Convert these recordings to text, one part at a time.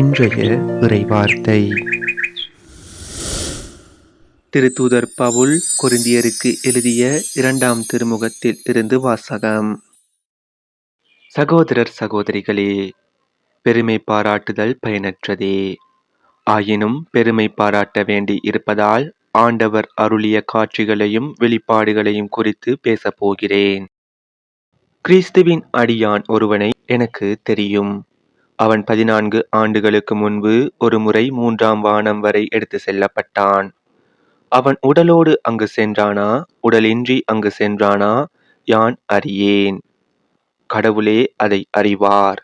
இன்றைய இறைவார்த்தை. திருத்தூதர் பவுல் கொருந்தியருக்கு எழுதிய இரண்டாம் திருமுகத்தில் இருந்து வாசகம். சகோதரர் சகோதரிகளே பெருமை பாராட்டுதல் பயனற்றதே. ஆயினும் பெருமை பாராட்ட வேண்டி இருப்பதால் ஆண்டவர் அருளிய காட்சிகளையும் வெளிப்பாடுகளையும் குறித்து பேசப் போகிறேன். கிறிஸ்துவின் அடியான் ஒருவனை எனக்கு தெரியும். அவன் பதினான்கு ஆண்டுகளுக்கு முன்பு ஒரு முறை மூன்றாம் வானம் வரை எடுத்து செல்லப்பட்டான். அவன் உடலோடு அங்கு சென்றானா? உடலின்றி அங்கு சென்றானா? யான் அறியேன். கடவுளே அதை அறிவார்.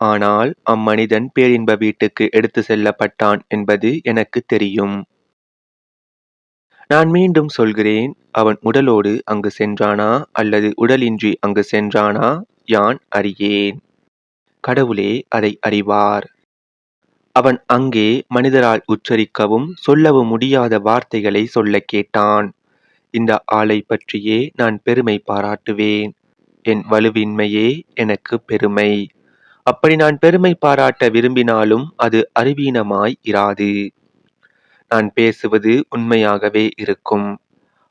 ஆனால் அம்மனிதன் பேரின்ப வீட்டுக்கு எடுத்து செல்லப்பட்டான் என்பது எனக்கு தெரியும். நான் மீண்டும் சொல்கிறேன் அவன் உடலோடு அங்கு சென்றானா அல்லது உடலின்றி அங்கு சென்றானா? யான் அறியேன். கடவுளே அதை அறிவார். அவன் அங்கே மனிதரால் உச்சரிக்கவும் சொல்லவும் முடியாத வார்த்தைகளை சொல்ல கேட்டான். இந்த ஆளை பற்றியே நான் பெருமை பாராட்டுவேன். என் வலுவின்மையே எனக்கு பெருமை. அப்படி நான் பெருமை பாராட்ட விரும்பினாலும் அது அறிவீனமாய் இராது. நான் பேசுவது உண்மையாகவே இருக்கும்.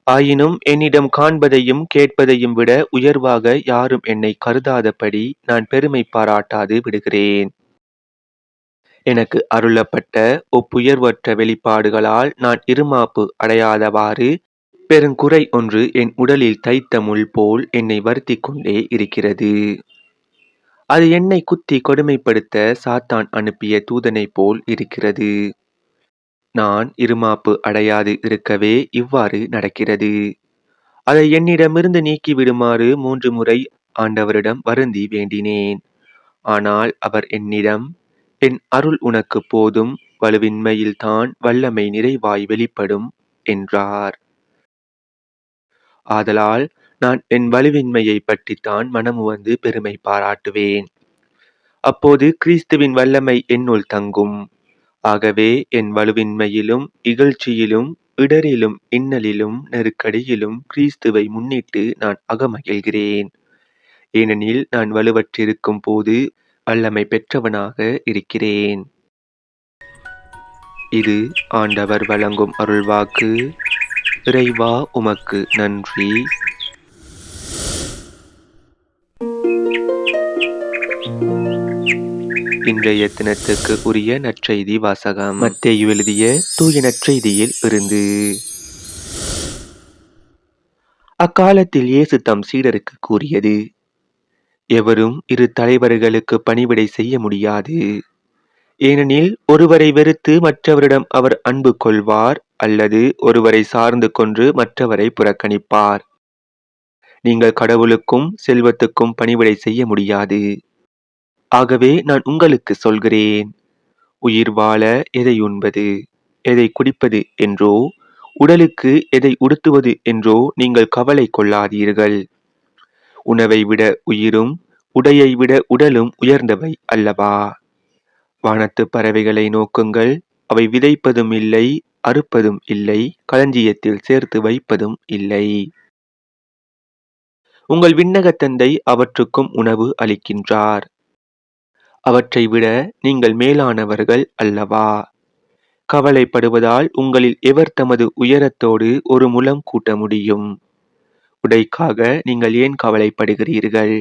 ஆயினும் என்னிடம் காண்பதையும் கேட்பதையும் விட உயர்வாக யாரும் என்னை கருதாதபடி நான் பெருமை பாராட்டாது விடுகிறேன். எனக்கு அருளப்பட்ட ஒப்புயர்வற்ற வெளிப்பாடுகளால் நான் இருமாப்பு அடையாதவாறு பெருங்குறை ஒன்று என் உடலில் தைத்த முள் போல் என்னை வருத்தி கொண்டே இருக்கிறது. அது என்னை குத்தி கொடுமைப்படுத்த சாத்தான் அனுப்பிய தூதனை போல் இருக்கிறது. நான் இருமாப்பு அடையாது இருக்கவே இவ்வாறு நடக்கிறது. அதை என்னிடமிருந்து நீக்கிவிடுமாறு மூன்று முறை ஆண்டவரிடம் வருந்தி வேண்டினேன். ஆனால் அவர் என்னிடம் என் அருள் உனக்கு போதும் வலுவின்மையில்தான் வல்லமை நிறைவாய் வெளிப்படும் என்றார். ஆதலால் நான் என் வலுவின்மையை பற்றித்தான் மனமுவந்து பெருமை பாராட்டுவேன். அப்போது கிறிஸ்துவின் வல்லமை என்னுள் தங்கும். ஆகவே என் வலுவின்மையிலும் இகழ்ச்சியிலும் இடரிலும் இன்னலிலும் நெருக்கடியிலும் கிறிஸ்துவை முன்னிட்டு நான் அகமகிழ்கிறேன். ஏனெனில் நான் வலுவற்றிருக்கும் போது வல்லமை பெற்றவனாக இருக்கிறேன். இது ஆண்டவர் வழங்கும் அருள்வாக்கு. இறைவா உமக்கு நன்றி. இன்றைய தினத்துக்கு உரிய நற்செய்தி வாசகம். மத்தேயு எழுதிய தூய நற்செய்தியில் இருந்து. அக்காலத்தில் இயேசு தம் சீடருக்கு கூறியது எவரும் இரு தலைவர்களுக்கு பணிவிடை செய்ய முடியாது. ஏனெனில் ஒருவரை வெறுத்து மற்றவரிடம் அவர் அன்பு கொள்வார் அல்லது ஒருவரை சார்ந்து கொன்று மற்றவரை புறக்கணிப்பார். நீங்கள் கடவுளுக்கும் செல்வத்துக்கும் பணிவிடை செய்ய முடியாது. ஆகவே நான் உங்களுக்கு சொல்கிறேன் உயிர் வாழ எதை உண்பது எதை குடிப்பது என்றோ உடலுக்கு எதை உடுத்துவது என்றோ நீங்கள் கவலை கொள்ளாதீர்கள். உணவை விட உயிரும் உடையை விட உடலும் உயர்ந்தவை அல்லவா? வானத்து பறவைகளை நோக்குங்கள் அவை விதைப்பதும் இல்லை அறுப்பதும் இல்லை களஞ்சியத்தில் சேர்த்து வைப்பதும் இல்லை. உங்கள் விண்ணகத்தந்தை அவற்றுக்கும் உணவு அளிக்கின்றார். அவற்றை விட நீங்கள் மேலானவர்கள் அல்லவா? கவலைப்படுவதால் உங்களில் எவர் தமது உயரத்தோடு ஒரு முலம் கூட்ட முடியும்? உடைக்காக நீங்கள் ஏன் கவலைப்படுகிறீர்கள்?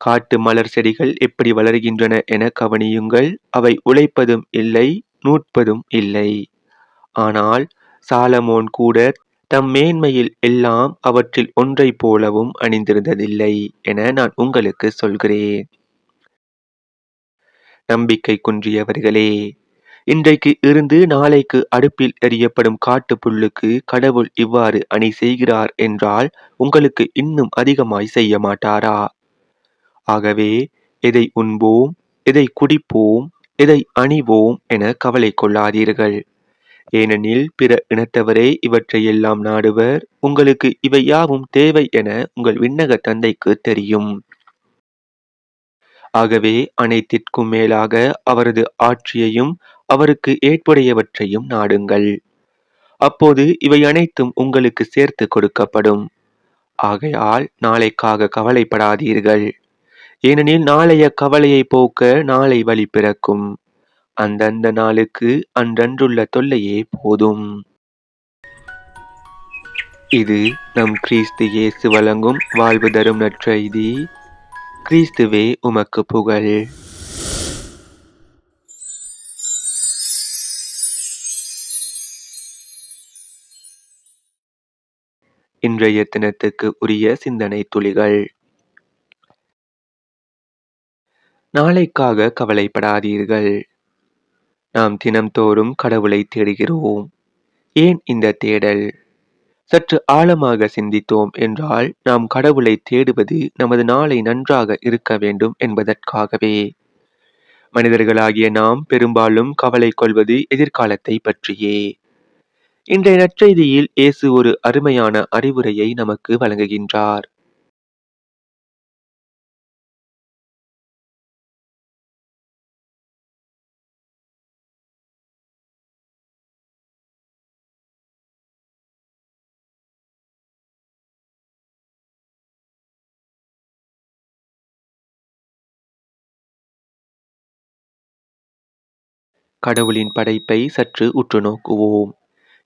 காட்டு மலர் செடிகள் எப்படி வளர்கின்றன என கவனியுங்கள். அவை உழைப்பதும் இல்லை நூற்பதும் இல்லை. ஆனால் சாலமோன் கூட தம் மேன்மையில் எல்லாம் அவற்றில் ஒன்றை போலவும் அணிந்திருந்ததில்லை என நான் உங்களுக்கு சொல்கிறேன். நம்பிக்கை குன்றியவர்களே இன்றைக்கு இருந்து நாளைக்கு அடுப்பில் எறியப்படும் காட்டு புல்லுக்கு கடவுள் இவ்வாறு அணி செய்கிறார் என்றால் உங்களுக்கு இன்னும் அதிகமாய் செய்ய மாட்டாரா? ஆகவே எதை உண்போம் எதை குடிப்போம் எதை அணிவோம் என கவலை கொள்ளாதீர்கள். ஏனெனில் பிற இனத்தவரே இவற்றை எல்லாம் நாடுவர். உங்களுக்கு இவை யாவும் தேவை என உங்கள் விண்ணக தந்தைக்கு தெரியும். ஆகவே அனைத்திற்கும் மேலாக அவரது ஆட்சியையும் அவருக்கு ஏற்புடையவற்றையும் நாடுங்கள் அப்போது இவை அனைத்தும் உங்களுக்கு சேர்த்து கொடுக்கப்படும் ஆகையால் நாளைக்காக கவலைப்படாதீர்கள் ஏனெனில் நாளைய கவலையை போக்க நாளை வழி பிறக்கும் அந்தந்த நாளுக்கு அன்றன்றுள்ள தொல்லையே போதும். இது நம் கிறிஸ்து இயேசு வழங்கும் வாழ்வு தரும் நற்செய்தி. கிறிஸ்துவே உமக்கு புகழ். இன்றைய தினத்துக்கு உரிய சிந்தனை துளிகள் நாளைக்காக கவலைப்படாதீர்கள். நாம் தினம்தோறும் கடவுளை தேடுகிறோம். ஏன் இந்த தேடல்? சற்று ஆழமாக சிந்தித்தோம் என்றால் நாம் கடவுளை தேடுவது நமது நாளை நன்றாக இருக்க வேண்டும் என்பதற்காகவே. மனிதர்களாகிய நாம் பெரும்பாலும் கவலை கொள்வது எதிர்காலத்தை பற்றியே. இன்றைய நற்செய்தியில் இயேசு ஒரு அருமையான அறிவுரையை நமக்கு வழங்குகின்றார். கடவுளின் படைப்பை சற்று உற்று நோக்குவோம்.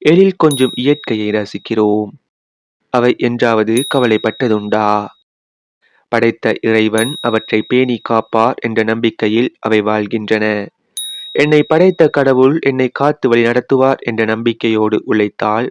எழில் கொஞ்சம் இயற்கையை ரசிக்கிறோம். அவை என்றாவது கவலைப்பட்டதுண்டா? படைத்த இறைவன் அவற்றை பேணி காப்பார் என்ற நம்பிக்கையில் அவை வாழ்கின்றன. என்னை படைத்த கடவுள் என்னை காத்து வழி நடத்துவார் என்ற நம்பிக்கையோடு உழைத்தால்